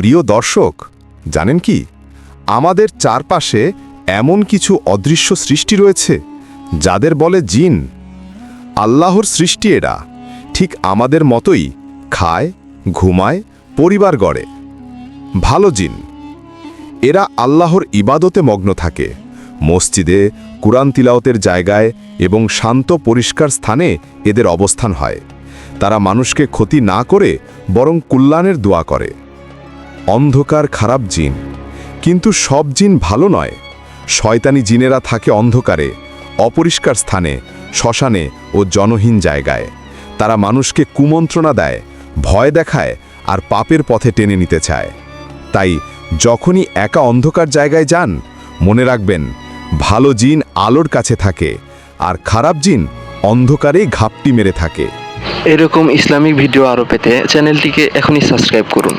প্রিয় দর্শক, জানেন কি? আমাদের চারপাশে এমন কিছু অদৃশ্য সৃষ্টি রয়েছে, যাদের বলে জিন। আল্লাহর সৃষ্টি এরা। ঠিক আমাদের মতোই খায়, ঘুমায়, পরিবার গড়ে। ভালো জিন। এরা আল্লাহর ইবাদতে মগ্ন থাকে। মসজিদে, কুরআন তিলাওতের জায়গায় এবং শান্ত, পরিষ্কার স্থানে এদের অবস্থান হয়। তারা মানুষকে ক্ষতি না করে বরং কল্যাণের দোয়া করে। অন্ধকার খারাপ জিন। কিন্তু সব জিন ভালো নয়। শয়তানি জিনেরা থাকে অন্ধকারে, অপরিষ্কার স্থানে, শ্মশানে ও জনহীন জায়গায়। তারা মানুষকে কুমন্ত্রণা দেয়, ভয় দেখায় আর পাপের পথে টেনে নিতে চায়। তাই যখনই একা অন্ধকার জায়গায় যান, মনে রাখবেন, ভালো জিন আলোর কাছে থাকে আর খারাপ জিন অন্ধকারেই ঘাপটি মেরে থাকে। এরকম ইসলামিক ভিডিও আরও পেতে চ্যানেলটিকে এখনই সাবস্ক্রাইব করুন।